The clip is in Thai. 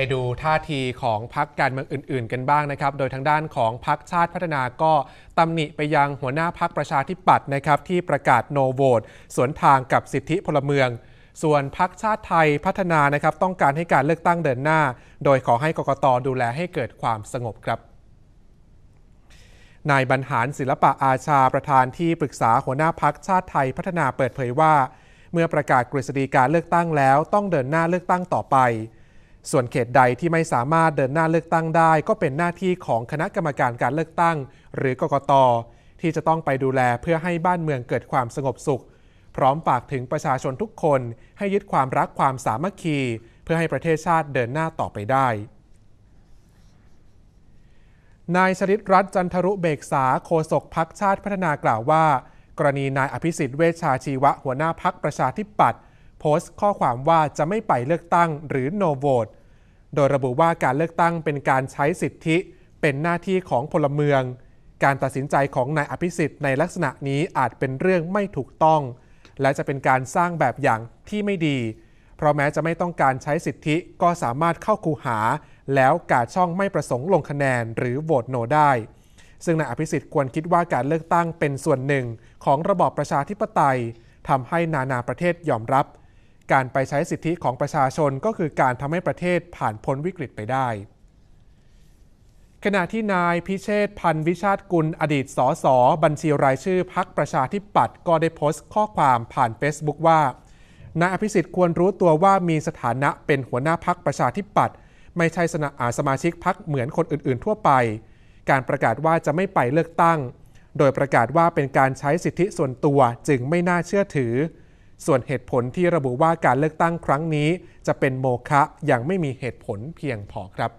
ไปดูท่าทีของพักการเมืองอื่น ๆ กันบ้างนะครับ โดยทางด้านของพักชาติพัฒนาก็ตำหนิไปยังหัวหน้าพักประชาธิปัตย์นะครับที่ประกาศโนโหวตสวนทางกับสิทธิพลเมือง ส่วนพักชาติไทยพัฒนานะครับต้องการให้การเลือกตั้งเดินหน้า โดยขอให้กกตดูแลให้เกิดความสงบครับนายบรรหารศิลปะอาชาประธานที่ปรึกษาหัวหน้าพักชาติไทยพัฒนาเปิดเผยว่า เมื่อประกาศกฤษฎีการเลือกตั้งแล้วต้องเดินหน้าเลือกตั้งต่อไป ส่วนเขตใดที่ไม่สามารถเดินหน้าเลือกตั้งได้ ก็เป็นหน้าที่ของคณะกรรมการการเลือกตั้ง หรือกกต ที่จะต้องไปดูแลเพื่อให้บ้านเมืองเกิดความสงบสุข พร้อมฝากถึงประชาชนทุกคนให้ยึดความรักความสามัคคี เพื่อให้ประเทศชาติเดินหน้าต่อไปได้นายชริตรัตน์จันทรุเบกษาโฆษกพักชาติพัฒนากล่าวว่า กรณีนายอภิสิทธิ์เวชชาชีวะหัวหน้าพักประชาธิปัตย์ โพสต์ข้อความว่าจะไม่ไปเลือกตั้งหรือ no vote โดยระบุว่าการเลือกตั้งเป็นการใช้สิทธิเป็นหน้าที่ของพลเมือง การตัดสินใจของนายอภิสิทธิ์ในลักษณะนี้อาจเป็นเรื่องไม่ถูกต้อง และจะเป็นการสร้างแบบอย่างที่ไม่ดี เพราะแม้จะไม่ต้องการใช้สิทธิก็สามารถเข้าคูหา แล้วกาช่องไม่ประสงค์ลงคะแนนหรือโหวตโนได้ ซึ่งนายอภิสิทธิ์ควรคิดว่าการเลือกตั้งเป็นส่วนหนึ่งของระบอบประชาธิปไตยทำให้นานาประเทศยอมรับ การไปใช้สิทธิของประชาชนก็คือการทำให้ประเทศผ่านพ้นวิกฤตไปได้ ขณะที่นายพิเชษพันวิชาติกุลอดีตสสบัญชีรายชื่อพักประชาธิปัตย์ก็ได้โพสต์ข้อความผ่าน Facebook ว่านายอภิสิทธิ์ควรรู้ตัวว่ามีสถานะเป็นหัวหน้าพักประชาธิปัตย์ไม่ใช่สนาสมาชิกพักเหมือนคนอื่นๆ ทั่วไป การประกาศว่าจะไม่ไปเลือกตั้ง โดยประกาศว่าเป็นการใช้สิทธิส่วนตัวจึงไม่น่าเชื่อถือ ส่วนเหตุผลที่ระบุว่าการเลือกตั้งครั้งนี้ จะเป็นโมฆะยังไม่มีเหตุผลเพียงพอครับ